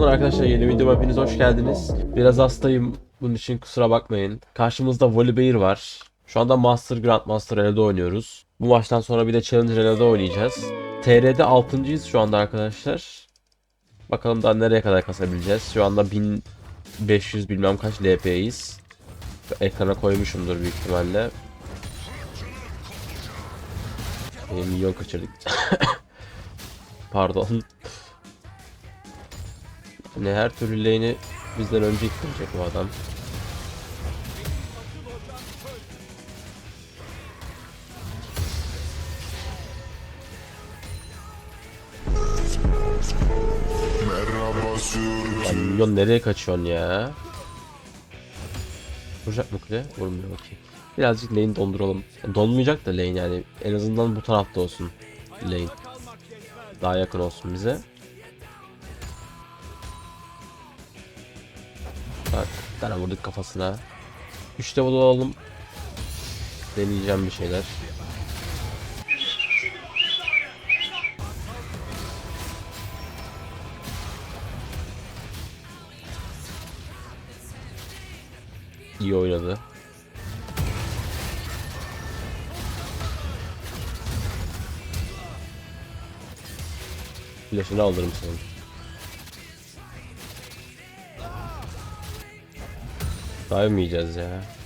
Selamlar arkadaşlar yeni videoma hepiniz hoş geldiniz. Biraz hastayım bunun için kusura bakmayın. Karşımızda Volibear var. Şu anda Master Grandmaster Area'da oynuyoruz. Bu maçtan sonra bir de Challenger Area'da oynayacağız. TR'de 6.'yız şu anda arkadaşlar. Bakalım daha nereye kadar kasabileceğiz. Şu anda 1500 bilmem kaç LP'yiz. Ekrana koymuşumdur büyük ihtimalle. Benim milyon kaçırdık. Pardon. Ne her türlü lane'i bizden önce ittirecek bu adam. Milyon nereye kaçıyorsun ya? Vuracak mı kule? Vurmuyor okey. Birazcık lane donduralım. Donmayacak da lane yani. En azından bu tarafta olsun lane. Daha yakın olsun bize. Bak bir tane vurduk kafasına. 3 level alalım. Deneyeceğim bir şeyler. İyi oynadı. Flash'ını alırım senin. Saymayacağız ya.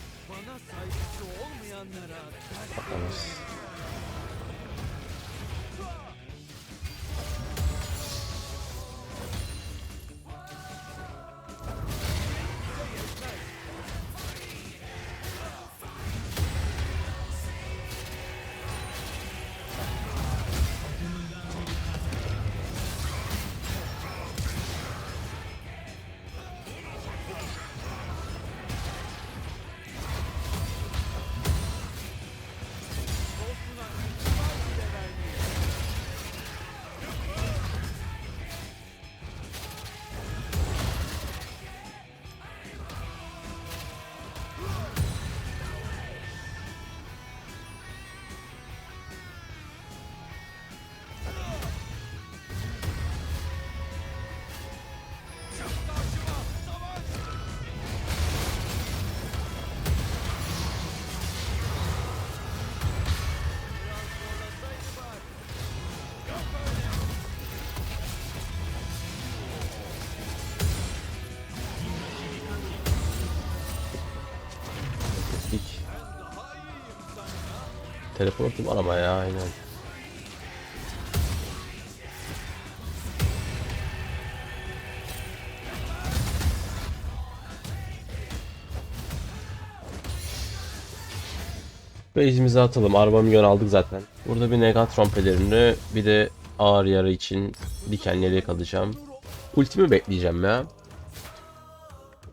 Teleportum var ama ya aynen. Base'imizi atalım. Araba milyon aldık zaten. Burada bir Negatron pelerini bir de ağır yara için dikenleri kalacağım. Ultimi bekleyeceğim ya.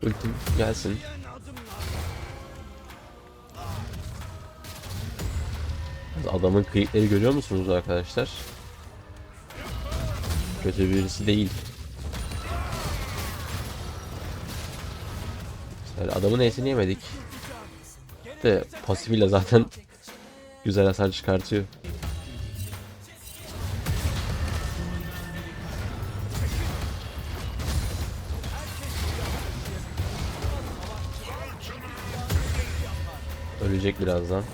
Ultim gelsin. Adamın kıyıkları görüyor musunuz arkadaşlar? Kötü birisi değil. Yani adamın esini yemedik. De pasifiyle zaten güzel hasar çıkartıyor. Ölecek birazdan.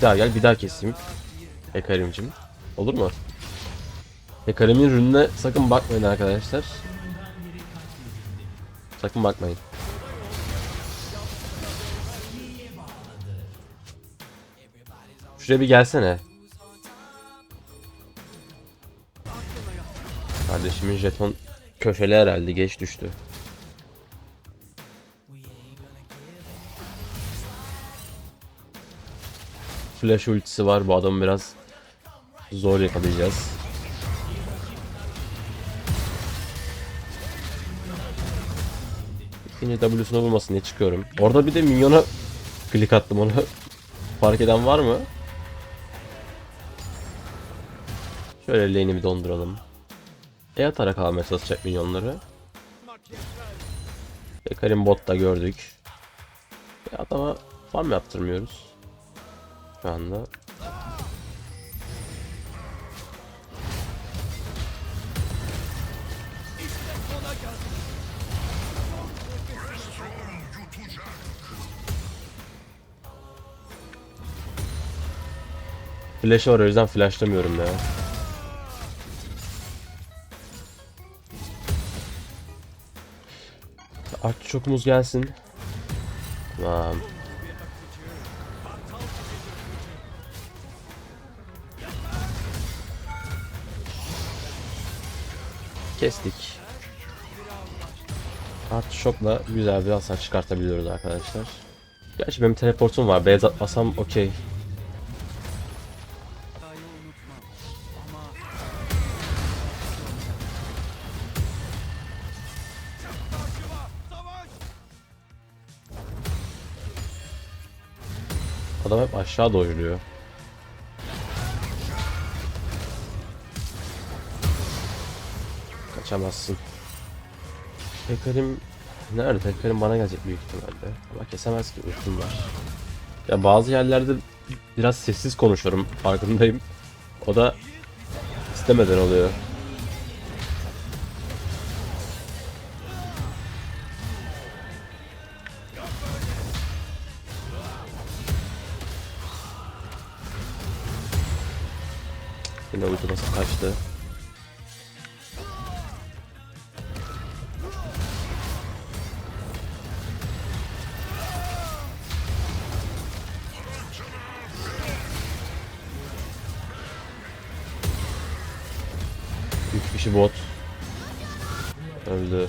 Bir daha gel bir daha keseyim. Hekarim'cim. Olur mu? Hekarim'in rününe sakın bakmayın arkadaşlar. Sakın bakmayın. Şuraya bir gelsene. Kardeşimin jeton köşeli herhalde geç düştü. Flash ultisi var bu adamı biraz zor yakalayacağız. İkinci W'suna vurmasın diye çıkıyorum. Orada bir de minyona klik attım onu. Fark eden var mı? Şöyle lane'i bir donduralım. E atarak almaya çalışacak minyonları. Bekarim botta gördük. E adama farm yaptırmıyoruz. Şu anda. Flash var o yüzden flashlamıyorum ya. Artı çokumuz gelsin. Tamam. Kestik. Artı şokla güzel bir hasar çıkartabiliyoruz arkadaşlar. Gerçi benim teleportum var. Beyaz atmasam okey. Adam hep aşağı doyuruyor. Kaçamazsın. Pekarim nerede? Pekarim bana gelecek büyük ihtimalle. Ama kesemez ki ultim var. Ya bazı yerlerde biraz sessiz konuşuyorum farkındayım. O da istemeden oluyor. Yine ulti basıp kaçtı. Kişi bot. Öldü.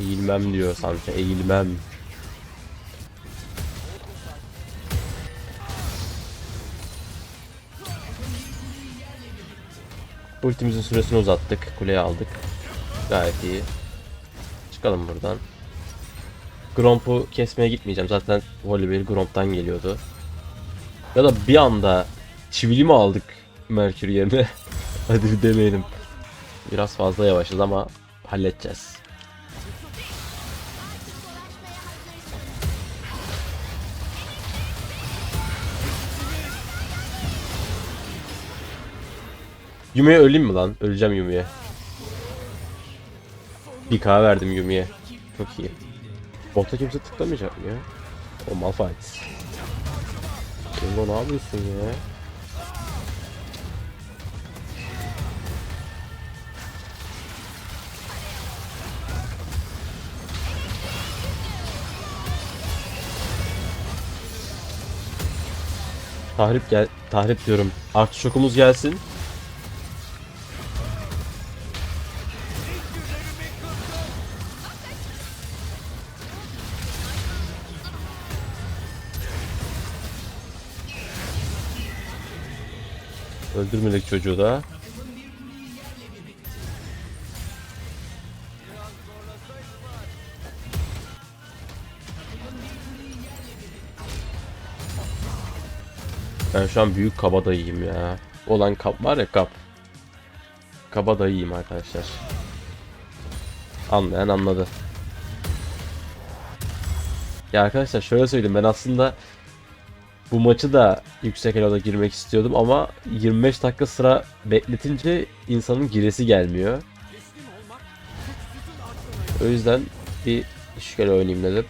Eğilmem diyor sanki eğilmem. Ultimizin süresini uzattık. Kuleyi aldık. Gayet iyi. Çıkalım buradan. Gromp'u kesmeye gitmeyeceğim. Zaten Volibear Gromp'tan geliyordu. Ya da bir anda çivili mi aldık Mercury yerine? Hadi bir deneyelim. Biraz fazla yavaşız ama halledeceğiz. Yumi'ye öleyim mi lan? Öleceğim Yumi'ye. Bir K verdim Yumi'ye. Çok iyi. Bota kimse tıklamayacak mı ya? O Malphite. Bingo ne yapıyorsun ya? Tahrip gel tahrip diyorum. Artı şokumuz gelsin. Öldürmedik çocuğu da. Ben şu an büyük kabadayıyım ya. Olan kap var ya kap. Kabadayıyım arkadaşlar. Anlayan anladı. Ya arkadaşlar şöyle söyleyeyim ben aslında bu maçı da yüksek eloda girmek istiyordum ama 25 dakika sıra bekletince insanın giresi gelmiyor. O yüzden bir düşük elo oynayayım dedim.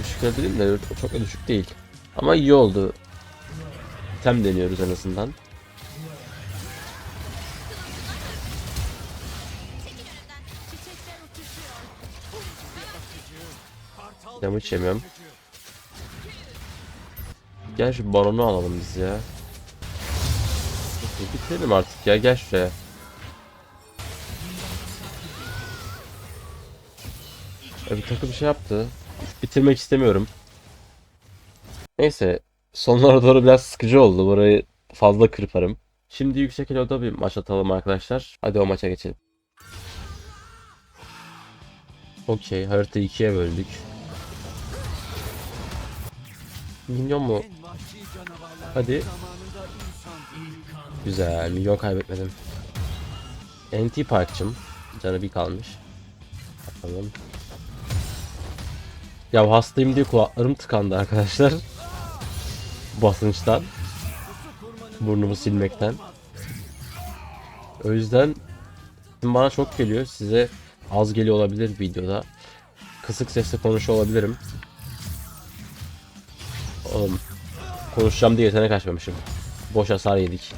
Düşük elo dedim de çok da düşük değil. Ama iyi oldu. Tem deniyoruz en azından. Damage yemiyorum. Gel şu baronu alalım biz ya. Bitirelim artık ya gel şuraya. E, bir şey yaptı. Bitirmek istemiyorum. Neyse sonlara doğru biraz sıkıcı oldu. Burayı fazla kırparım. Şimdi yüksek eloda bir maç atalım arkadaşlar. Hadi o maça geçelim. Okey haritayı ikiye böldük. Minyon mu? Hadi. Güzel. Milyon kaybetmedim. NT Park'cım. Canı bir kalmış. Bakalım. Ya hastayım diye kulaklarım tıkandı arkadaşlar. Basınçtan. Burnumu silmekten. O yüzden bana çok geliyor. Size az geliyor olabilir videoda. Kısık sesle konuşuyor olabilirim. Oğlum konuşacağım diye yetenek açmamışım. Boş hasar yedik.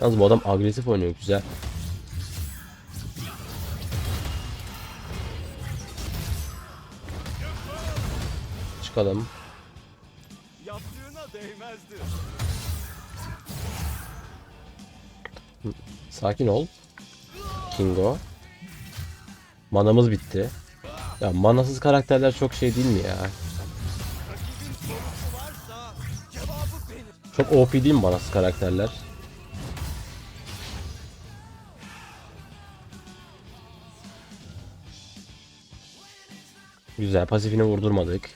Yalnız bu adam agresif oynuyor güzel. Çıkalım. Sakin ol. Kingo. Manamız bitti. Ya manasız karakterler çok şey değil mi ya? Çok OP değil mi manasız karakterler? Güzel pasifini vurdurmadık.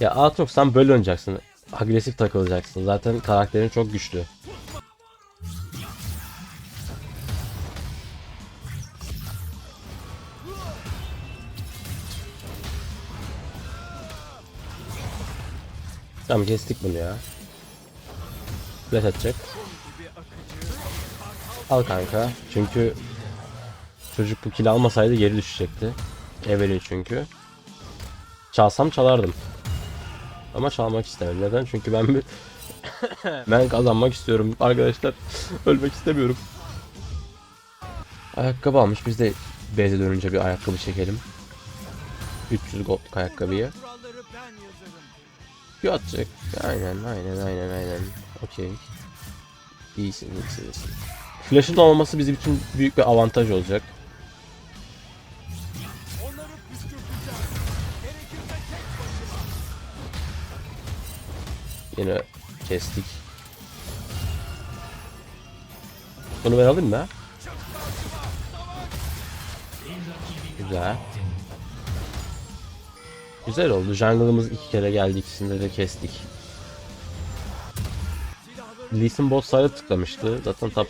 Ya Aatrox sen böyle oynayacaksın. Agresif takılacaksın. Zaten karakterin çok güçlü. Tamam kestik bunu ya. Flash atacak. Al kanka. Çünkü çocuk bu kill almasaydı geri düşecekti. Evelyn çünkü. Çalsam çalardım. Ama çalmak istemedim. Neden? Çünkü ben bir ben kazanmak istiyorum arkadaşlar. Ölmek istemiyorum. Ayakkabı almış. Biz de base'e dönünce bir ayakkabı çekelim. 300 gold'luk ayakkabıyı. Q atacak. Aynen aynen aynen aynen. Okey. İyisin iyisin iyisin. Flash'ın olmaması bizim için büyük bir avantaj olacak. Yine kestik. Bunu ben alayım mı? Güzel. Güzel oldu. Jungle'ımız iki kere geldi. İkisinde de kestik. Lee Sin bot side'a tıklamıştı. Zaten top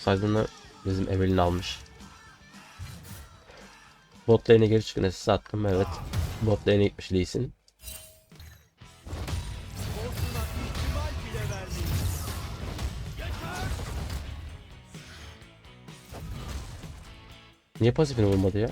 bizim Evelyn almış. Bot lane'e geri çıkın SS attım evet. Bot lane'e gitmiş Lee. Niye pasifini vurmadı ya?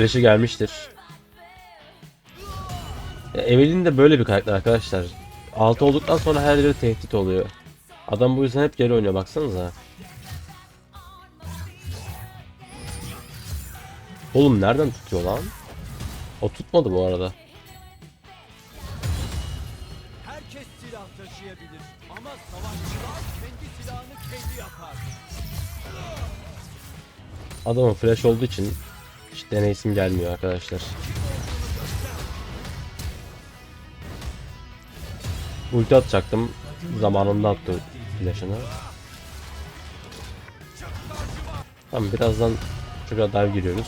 Flash'ı gelmiştir. Ya Evelyn de böyle bir karakter arkadaşlar. Altı olduktan sonra her yere tehdit oluyor. Adam bu yüzden hep geri oynuyor baksanıza. Oğlum nereden tutuyor lan? O tutmadı bu arada. Herkes silah taşıyabilir. Ama savaşçılar kendi silahını kendi yapar. Adamın flash olduğu için hiç deneysim gelmiyor arkadaşlar. Ulti atacaktım. Zamanında attı flash'ını. Tamam birazdan şuraya dive giriyoruz.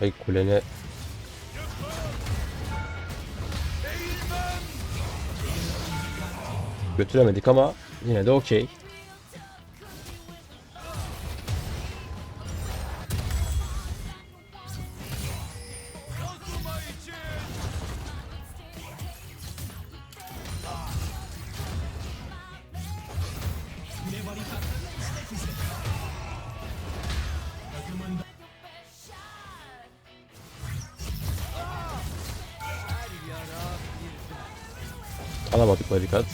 Ay kulene götüremedik ama yine de okey. Alamadık barikat.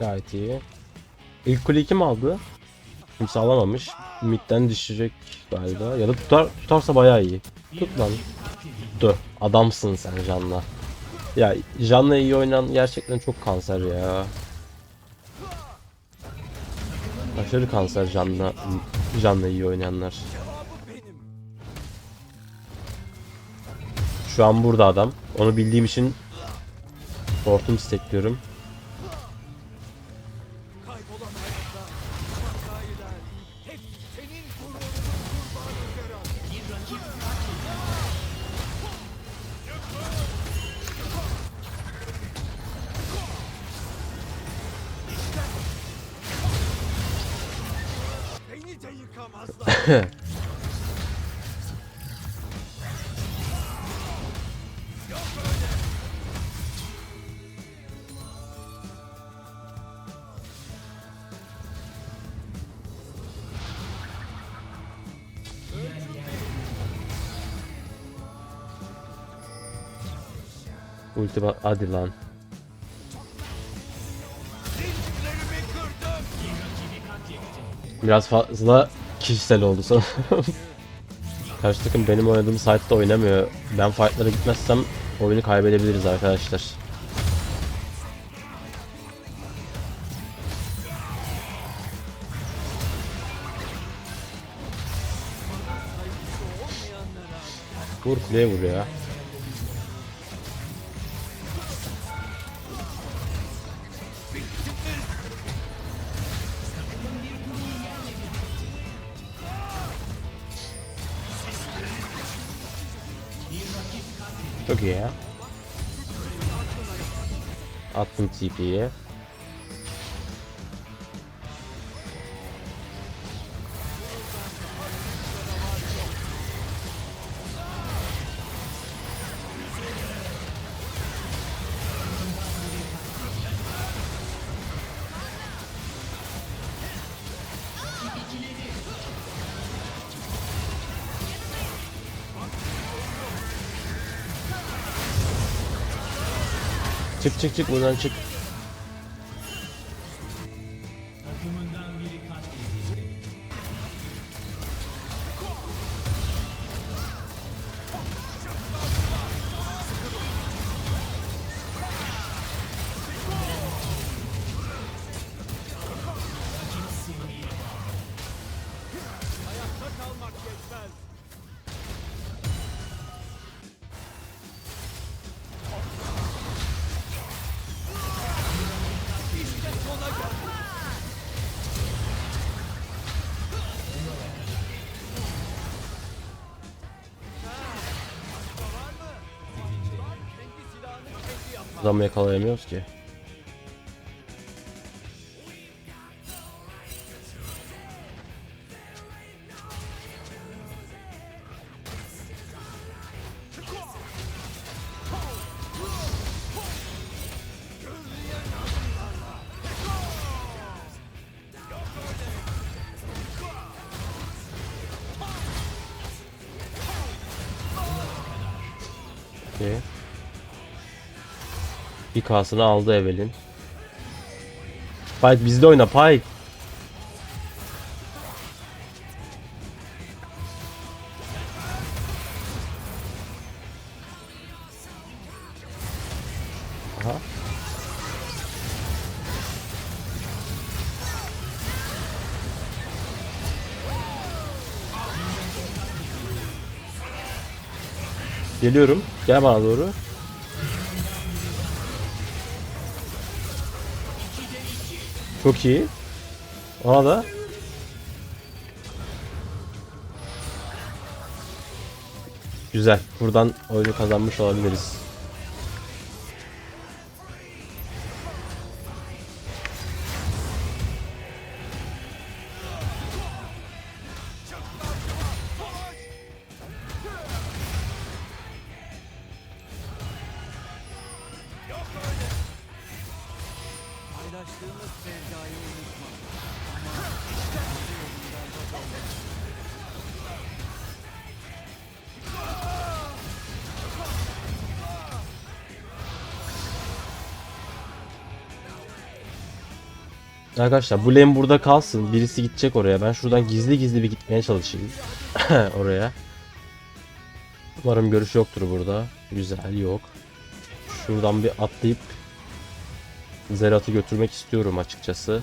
Gayet iyi. İlk kule kim aldı? Kimse alamamış. Mid'den düşecek galiba. Ya da tutar, tutarsa bayağı iyi. Tut lan. Tuttu. Adamsın sen Jan'la. Ya Jan'la iyi oynayan gerçekten çok kanser ya. Aşırı kanser Jan'la Jan'la iyi oynayanlar. Şu an burada adam. Onu bildiğim için Hortum stekliyorum. Ulti ba- hadi lan. Biraz fazla kişisel oldu sanırım. Karşı takım benim oynadığım site'da oynamıyor. Ben fight'lara gitmezsem oyunu kaybedebiliriz arkadaşlar. Vur kuleye vur ya. Çok iyi ya. Attım TP'yi. Çık çık çık buradan çık. Adamı yakalayamıyoruz ki. Okey. Bir kasını aldı Evelyn. Pike bizde oyna Pike. Geliyorum. Gel bana doğru. Çok iyi. Ona da. Güzel. Buradan oyunu kazanmış olabiliriz. Arkadaşlar bu lane burada kalsın. Birisi gidecek oraya. Ben şuradan gizli gizli bir gitmeye çalışayım. oraya. Umarım görüş yoktur burada. Güzel yok. Şuradan bir atlayıp Zerat'ı götürmek istiyorum açıkçası.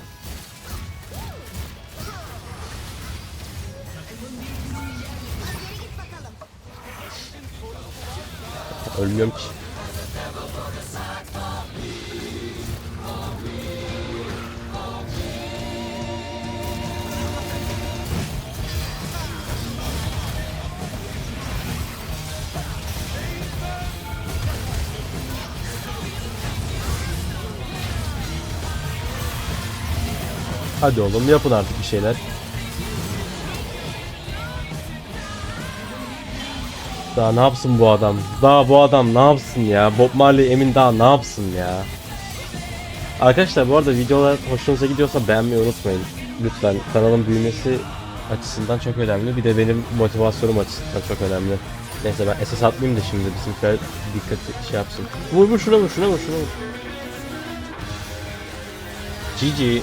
Ölmüyorum ki. Hadi oğlum yapın artık bir şeyler. Daha ne yapsın bu adam? Daha bu adam ne yapsın ya? Bob Marley Emin daha ne yapsın ya? Arkadaşlar bu arada videolar hoşunuza gidiyorsa beğenmeyi unutmayın. Lütfen kanalın büyümesi açısından çok önemli. Bir de benim motivasyonum açısından çok önemli. Neyse ben SS atmayayım da şimdi bizimkiler dikkat şey yapsın. Vur vur şuna vur şuna vur şuna vur. GG.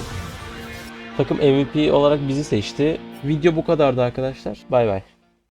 Takım MVP olarak bizi seçti. Video bu kadardı arkadaşlar. Bay bay.